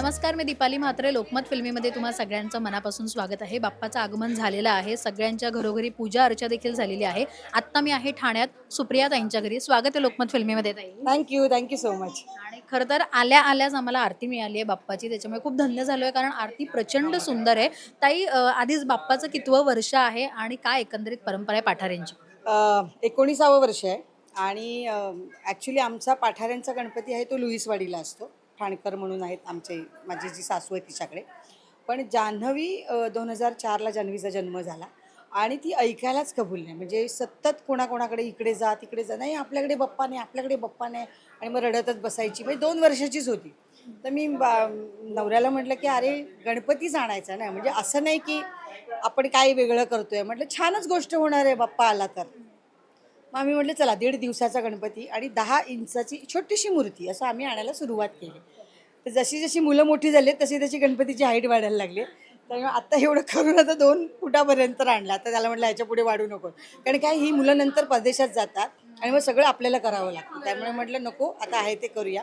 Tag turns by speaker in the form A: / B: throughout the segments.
A: मी दीपाली म्हात्रे लोकमत फिल्मीमध्ये तुम्हा सगळ्यांचं मनापासून स्वागत आहे. बाप्पाचं आगमन झालेलं आहे. सगळ्यांच्या घरोघरी पूजा अर्चा देखील झालेली आहे. आत्ता मी आहे ठाण्यात सुप्रिया ताईंच्या घरी. स्वागत आहे लोकमत फिल्मीमध्ये ताई.
B: थँक्यू थँक्यू सो मच
A: आणि खरं तर आल्या आल्याच आम्हाला आरती मिळाली आहे बाप्पाची. त्याच्यामुळे खूप धन्य झालो आहे कारण आरती प्रचंड सुंदर आहे. ताई आधीच बाप्पाचं कितवं वर्ष आहे आणि काय एकंदरीत परंपरा आहे पाठाऱ्यांची?
B: एकोणीसावं वर्ष आहे. आणि ॲक्च्युली आमचा पाठाऱ्यांचा गणपती आहे तो लुईसवाडीला असतो. ठाणकर म्हणून आहेत आमचे माझी जी सासू आहे तिच्याकडे. पण जान्हवी दोन हजार चारला जान्हवीचा जन्म झाला आणि ती ऐकायलाच कबूल नाही. म्हणजे सतत कोणाकोणाकडे इकडे जा तिकडे जा. नाही आपल्याकडे बप्पा नाही आपल्याकडे बप्पा नाही आणि मग रडतच बसायची. म्हणजे दोन वर्षाचीच होती. तर मी बा नवऱ्याला म्हटलं की अरे गणपतीच आणायचा ना. म्हणजे असं नाही की आपण काही वेगळं करतोय. म्हटलं छानच गोष्ट होणार आहे बाप्पा आला तर. मग आम्ही म्हटलं चला दीड दिवसाचा गणपती आणि दहा इंचाची छोटीशी मूर्ती असं आम्ही आणायला सुरुवात केली. तर जशी जशी मुलं मोठी झाली तशी तशी गणपतीची हाईट वाढायला लागली. त्यामुळे आत्ता एवढं करून आता दोन फुटापर्यंत आणला. तर त्याला म्हटलं ह्याच्या पुढे वाढू नको. कारण काय ही मुलं नंतर परदेशात जातात आणि मग सगळं आपल्याला करावं लागतं. त्यामुळे म्हटलं नको आता आहे ते करूया.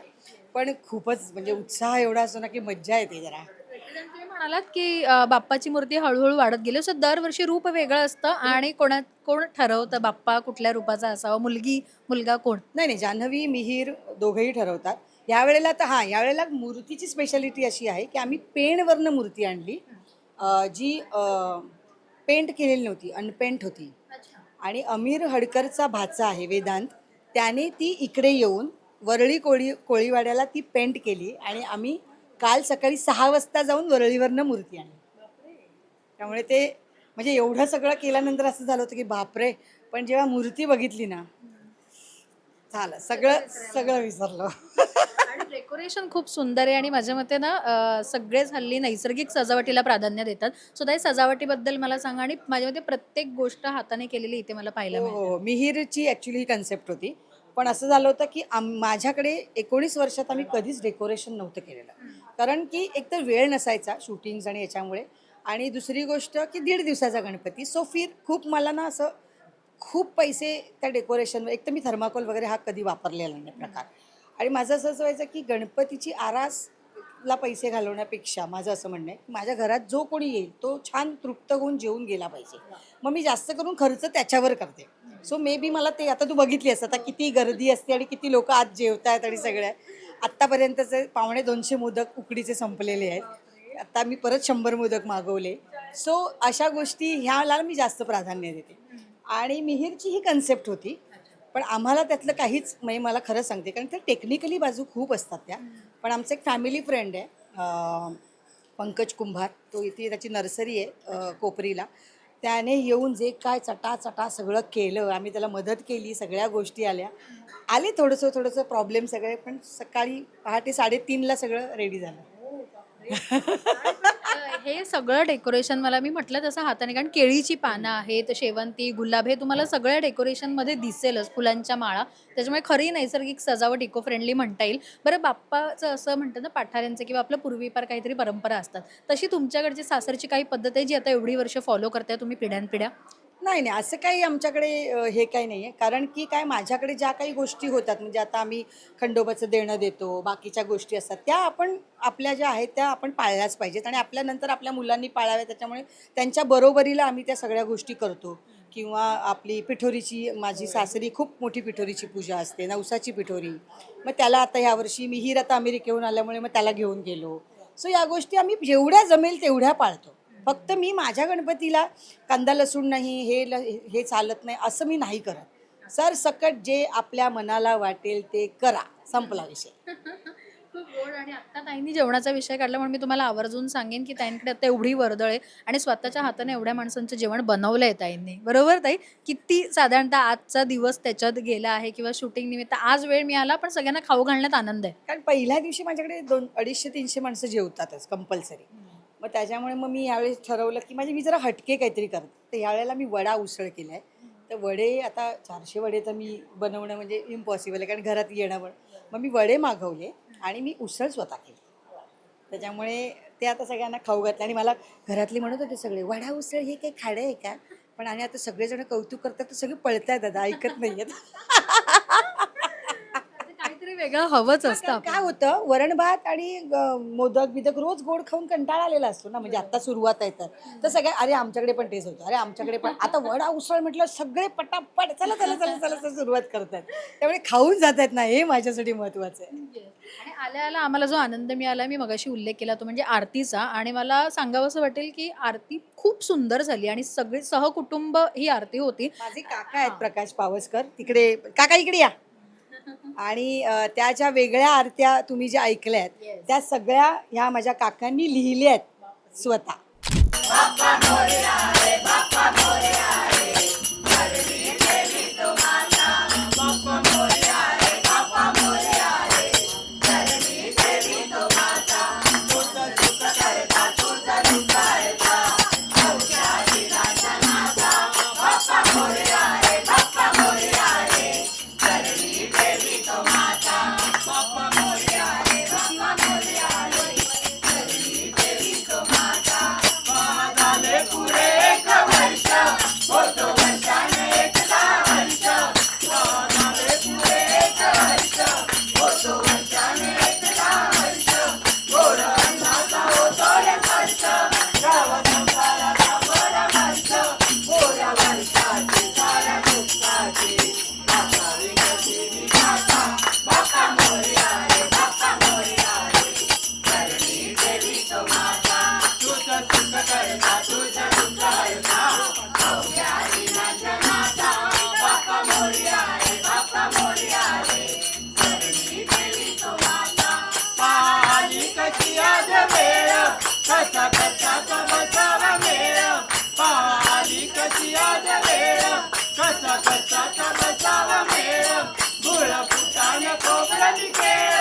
B: पण खूपच म्हणजे उत्साह एवढा असतो ना की मज्जा येते जरा.
A: तुम्ही म्हणालात की अं, बाप्पाची मूर्ती हळूहळू वाढत गेली. असं दरवर्षी रूप वेगळं असतं आणि कोणा कोण ठरवतं बाप्पा कुठल्या रूपाचा असावा? मुलगी मुलगा कोण?
B: नाही नाही. जान्हवी मिहीर दोघंही ठरवतात. यावेळेला तर हां यावेळेला मूर्तीची स्पेशालिटी अशी आहे की आम्ही पेंटवरनं मूर्ती आणली. अं, जी पेंट केलेली नव्हती अनपेंट होती. आणि अमीर हडकरचा भाचा आहे वेदांत. त्याने ती इकडे येऊन वरळी कोळी कोळीवाड्याला ती पेंट केली आणि आम्ही काल सकाळी सहा वाजता जाऊन वरळीवरनं मूर्ती आणली. त्यामुळे ते म्हणजे एवढं सगळं केल्यानंतर असं झालं होतं की बापरे पण जेव्हा मूर्ती बघितली ना झालं. सगळं सगळं विसरलो.
A: डेकोरेशन खूप सुंदर आहे आणि माझ्या मते ना सगळेच हल्ली नैसर्गिक सजावटीला प्राधान्य देतात. सो ताई सजावटीबद्दल मला सांगा आणि माझ्या मते प्रत्येक गोष्ट हाताने केलेली इथे मला पाहायला
B: हो
A: मिळते.
B: हो. मिहीरची ॲक्च्युली ही कन्सेप्ट होती. पण असं झालं होतं की आम माझ्याकडे एकोणीस वर्षात आम्ही कधीच डेकोरेशन नव्हतं केलेलं. कारण की एकतर वेळ नसायचा शूटिंग्स आणि याच्यामुळे. आणि दुसरी गोष्ट की दीड दिवसाचा गणपती. सो फिर खूप मला ना असं खूप पैसे त्या डेकोरेशनवर एक तर मी थर्माकोल वगैरे हा कधी वापरलेला नाही प्रकार. आणि माझं असं असं व्हायचं की गणपतीची आरासला पैसे घालवण्यापेक्षा माझं असं म्हणणं आहे की माझ्या घरात जो कोणी येईल तो छान तृप्त होऊन जेवून गेला पाहिजे. मग मी जास्त करून खर्च त्याच्यावर करते. सो मे बी मला ते आता तू बघितली असं आता किती गर्दी असते आणि किती लोक आज जेवत आहेत आणि सगळ्या. आत्तापर्यंतचे पावणे दोनशे मोदक उकडीचे संपलेले आहेत. आत्ता मी परत शंभर मोदक मागवले. सो अशा गोष्टी ह्याला मी जास्त प्राधान्य देते. आणि मिहिरची ही कन्सेप्ट होती. पण आम्हाला त्यातलं काहीच म्हणजे मला खरं सांगते कारण त्या टेक्निकली बाजू खूप असतात त्या. पण आमचं एक फॅमिली फ्रेंड आहे पंकज कुंभार. तो इथे त्याची नर्सरी आहे कोपरीला. त्याने येऊन जे काय चटा चटा सगळं केलं आम्ही त्याला मदत केली सगळ्या गोष्टी आल्या. आले थोडंसं थोडंसं प्रॉब्लेम सगळे पण सकाळी पहाटे साडेतीनला सगळं रेडी झालं.
A: हे सगळं डेकोरेशन मला मी म्हटलं तसं हाताने कारण केळीची पानं आहेत शेवंती गुलाब हे तुम्हाला सगळ्या डेकोरेशनमध्ये दिसेलच फुलांच्या माळा. त्याच्यामुळे खरी नैसर्गिक सजावट इको फ्रेंडली म्हणता येईल. बरं बाप्पाचं असं म्हणतात ना पाठाऱ्यांचं किंवा आपलं पूर्वीपार काहीतरी परंपरा असतात. तशी तुमच्याकडची सासरची काही पद्धत आहे जी आता एवढी वर्ष फॉलो करताय तुम्ही पिढ्यानपिढ्या?
B: नाही नाही असं काही आमच्याकडे हे काही नाही आहे कारण की काय माझ्याकडे ज्या काही गोष्टी होतात म्हणजे आता आम्ही खंडोबाचं देणं देतो बाकीच्या गोष्टी असतात त्या आपण आपल्या ज्या आहेत त्या आपण पाळल्याच पाहिजेत. आणि आपल्यानंतर आपल्या मुलांनी पाळाव्या त्याच्यामुळे त्यांच्या बरोबरीला आम्ही त्या सगळ्या गोष्टी करतो. किंवा आपली पिठोरीची माझी सासरी खूप मोठी पिठोरीची पूजा असते नवसाची पिठोरी. मग त्याला आता ह्यावर्षी मिहीर आता अमेरिकेहून आल्यामुळे मग त्याला घेऊन गेलो. सो या गोष्टी आम्ही जेवढ्या जमेल तेवढ्या पाळतो. फक्त मी माझ्या गणपतीला कांदा लसूण नाही हे ल हे चालत नाही असं मी नाही करत. सर सकट जे आपल्या मनाला वाटेल ते करा. संपला विषय.
A: खूप गोड आणि आता ताईंनी जेवणाचा विषय काढला म्हणून मी तुम्हाला आवर्जून सांगेन की ताईंकडे आता एवढी वर्दळ आहे आणि स्वतःच्या हाताने एवढ्या माणसांचं जेवण बनवलं आहे ताईंनी. बरोबर ताई? किती साधारणतः आजचा दिवस त्याच्यात गेला आहे किंवा शूटिंग निमित्त आज वेळ मिळाला पण सगळ्यांना खाऊ घालण्यात आनंद आहे.
B: कारण पहिल्या दिवशी माझ्याकडे दोन अडीचशे तीनशे माणसं जेवतातच कंपल्सरी मग त्याच्यामुळे मग मी यावेळेस ठरवलं की म्हणजे मी जरा हटके काहीतरी करते. तर यावेळेला मी वडा उसळ केला आहे तर वडे आता चारशे वडे तर मी बनवणं म्हणजे इम्पॉसिबल आहे कारण घरात येणं पण. मग मी वडे मागवले आणि मी उसळ स्वतः केली. त्याच्यामुळे ते आता सगळ्यांना खाऊ घातलं आणि मला घरातले म्हणत होते सगळे वडा उसळ हे काही खाडं आहे का? पण आणि आता सगळेजण कौतुक करतात तर सगळे पळतायत दादा ऐकत नाही आहेत
A: वेगळं हवंच असतं
B: काय. होतं वरण भात आणि अ, मोदक बिदक रोज गोड खाऊन कंटाळा आलेला असतो ना म्हणजे आता सुरुवात आहे तर. तर सगळ्या अरे आमच्याकडे पण तेच होतं अरे आमच्याकडे पण. आता वडा उसळ म्हटलं सगळे पटापट चला चला चला चला चला सुरुवात करतात. त्यामुळे खाऊन जात आहेत ना हे माझ्यासाठी महत्वाचं आहे.
A: आणि आल्या आल्या आम्हाला जो आनंद मिळाला मी मगाशी उल्लेख केला तो म्हणजे आरतीचा. आणि मला सांगावंसं वाटेल की आरती खूप सुंदर झाली आणि सगळे सहकुटुंब ही आरती होती.
B: माझे काका आहेत प्रकाश पावसकर. तिकडे काका इकडे या. आणि त्या ज्या वेगळ्या आरत्या तुम्ही ज्या ऐकल्यात त्या सगळ्या ह्या माझ्या काकांनी लिहिल्या आहेत स्वतः.
C: कसा कसा मेळ गुळ फुटान खोबरली केळ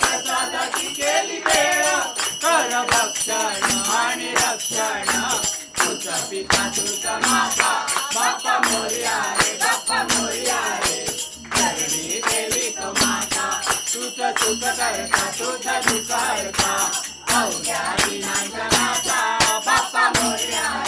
C: प्रसादाची केली वेळ कर भक्षण आणि रक्षण तुझा पिता तुझा माता बापा मोर्या रे बाप्पा मोर्या रे. धरणी देवी तो माता तुझं सुख करता तुझं दुःख करता अवघ्या माता मोर्या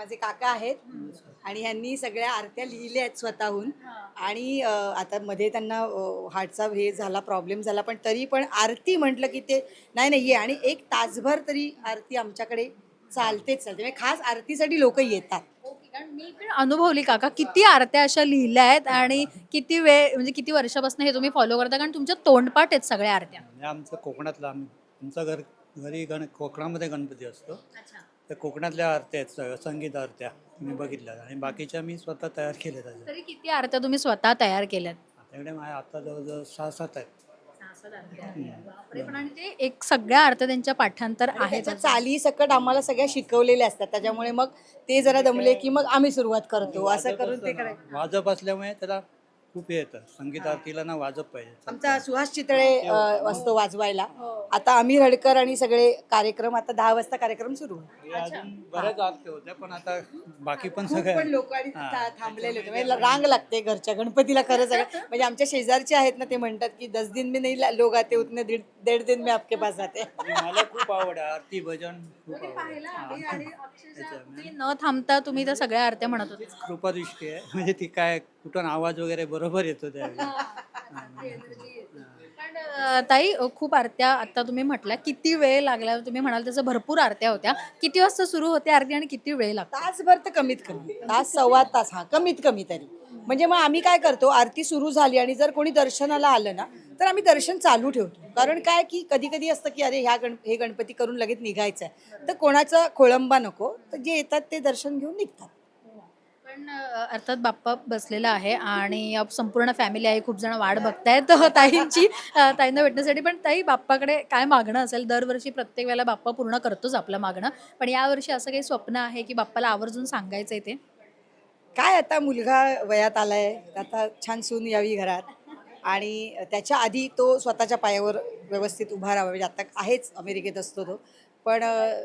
C: माझा
B: काका आहेत. आणि ह्यांनी सगळ्या आरत्या लिहिल्या आहेत स्वतःहून. आणि आता मध्ये त्यांना हार्टचा हे झाला प्रॉब्लेम झाला पण तरी पण आरती म्हटलं की ते नाही नाही ये. आणि एक तासभर तरी आरती आमच्याकडे चालतेच चालते. म्हणजे खास आरतीसाठी लोक येतात.
A: कारण मी पण अनुभवली काका किती आरत्या अशा लिहिल्या आहेत आणि किती वेळ म्हणजे किती वर्षापासून हे तुम्ही फॉलो करता? कारण तुमच्या तोंडपाठ आहेत सगळ्या आरत्या.
D: म्हणजे आमचं कोकणातलं आम्ही आमचं घर घरी गण कोकणामध्ये गणपती असतो. तर कोकणातल्या आरत्या आहेत सगळ्या संगीत आरत्या तुम्ही बघितल्या आणि बाकीच्या मी स्वतः तयार केल्या त्याच्या
A: तरी किती आरत्या तुम्ही स्वतः तयार केल्यात?
D: आपल्याकडे माझ्या आता जवळजवळ सहा सात आहेत.
A: बापरे, पण आणि ते एक सगळ्या आरत्या त्यांच्या पाठांतर आहेत
B: त्याच्या चाली सकट आम्हाला सगळ्या शिकवलेल्या असतात. त्याच्यामुळे मग ते जरा दमले की मग आम्ही सुरुवात करतो. असं करून ते करायचं.
D: वाजप असल्यामुळे त्याला खूप हे येतं. संगीत आरतीला ना वाजप पाहिजे.
B: आमचा सुहास चितळे अ, असतो वाजवायला. आता आम्ही रडकर आणि सगळे कार्यक्रम आता दहा वाजता कार्यक्रम सुरू.
D: हे अजून बऱ्याच आरती होत्या पण आता बाकी पण
B: खूप पण लोक आणि
D: हा.
B: था- थांबलेले होते. म्हणजे रांग लागते घरच्या गणपतीला खरं सगळं. म्हणजे आमच्या शेजारचे आहेत ना ते म्हणतात की दस दिन में नाही लोग आते उतने दीड दीड दिन में आपके पास आते
D: मला खूप आवड आहे आरती भजन खूप आवड आहे. हा.
A: तुम्ही न थांबता तुम्ही त्या सगळ्या आरत्या म्हणत होते.
D: कृपा दृष्टी आहे. म्हणजे ती काय कुठून आवाज वगैरे बरोबर येतो त्यावेळी
A: पण अं, ताई अं, खूप आरत्या आता तुम्ही म्हटल्या किती वेळ लागला तुम्ही म्हणाल तसं भरपूर आरत्या होत्या. किती वाजता सुरू होते आरती आणि किती वेळ लागतो?
B: तासभर तर कमीत कमी. तास सव्वा तास हा कमीत कमी तरी. म्हणजे मग आम्ही काय करतो आरती सुरू झाली आणि जर कोणी दर्शनाला आलं ना तर आम्ही दर्शन चालू ठेवतो. कारण काय की कधी कधी असतं की अरे ह्या गण हे गणपती करून लगेच निघायचं आहे तर कोणाचा खोळंबा नको तर जे येतात ते दर्शन घेऊन निघतात.
A: पण अर्थात बाप्पा बसलेला आहे आणि संपूर्ण फॅमिली आहे. खूप जण वाट बघतायत ताईंची ताईंना भेटण्यासाठी. पण ताई बाप्पाकडे काय मागणं असेल? दरवर्षी प्रत्येक वेळेला बाप्पा पूर्ण करतोच आपलं मागणं. पण यावर्षी असं काही स्वप्न आहे की बाप्पाला आवर्जून सांगायचं आहे ते?
B: काय आता मुलगा वयात आलाय आता छान सून यावी घरात. आणि त्याच्या आधी तो स्वतःच्या पायावर व्यवस्थित उभा राहावा. म्हणजे आता आहेच अमेरिकेत असतो तो. पण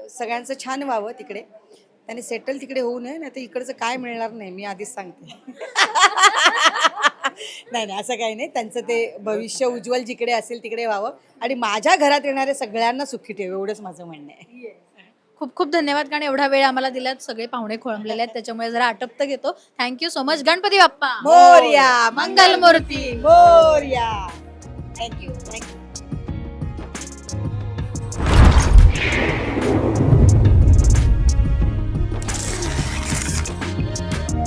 B: सगळ्यांचं छान व्हावं तिकडे. त्याने सेटल तिकडे होऊ नये नाही तर इकडचं काय मिळणार नाही मी आधीच सांगते. नाही नाही असं काही नाही. त्यांचं ते भविष्य उज्ज्वल जिकडे असेल तिकडे व्हावं. आणि माझ्या घरात येणाऱ्या सगळ्यांना सुखी ठेव एवढंच माझं म्हणणं आहे.
A: खूप खूप धन्यवाद कारण एवढा वेळ आम्हाला दिलात. सगळे पाहुणे खोळंबलेले आहेत त्याच्यामुळे जरा आटपत घेतो. Thank you so much Ganpati Bappa.
B: Morya
A: Mangalmurti.
B: Morya. Thank you thank you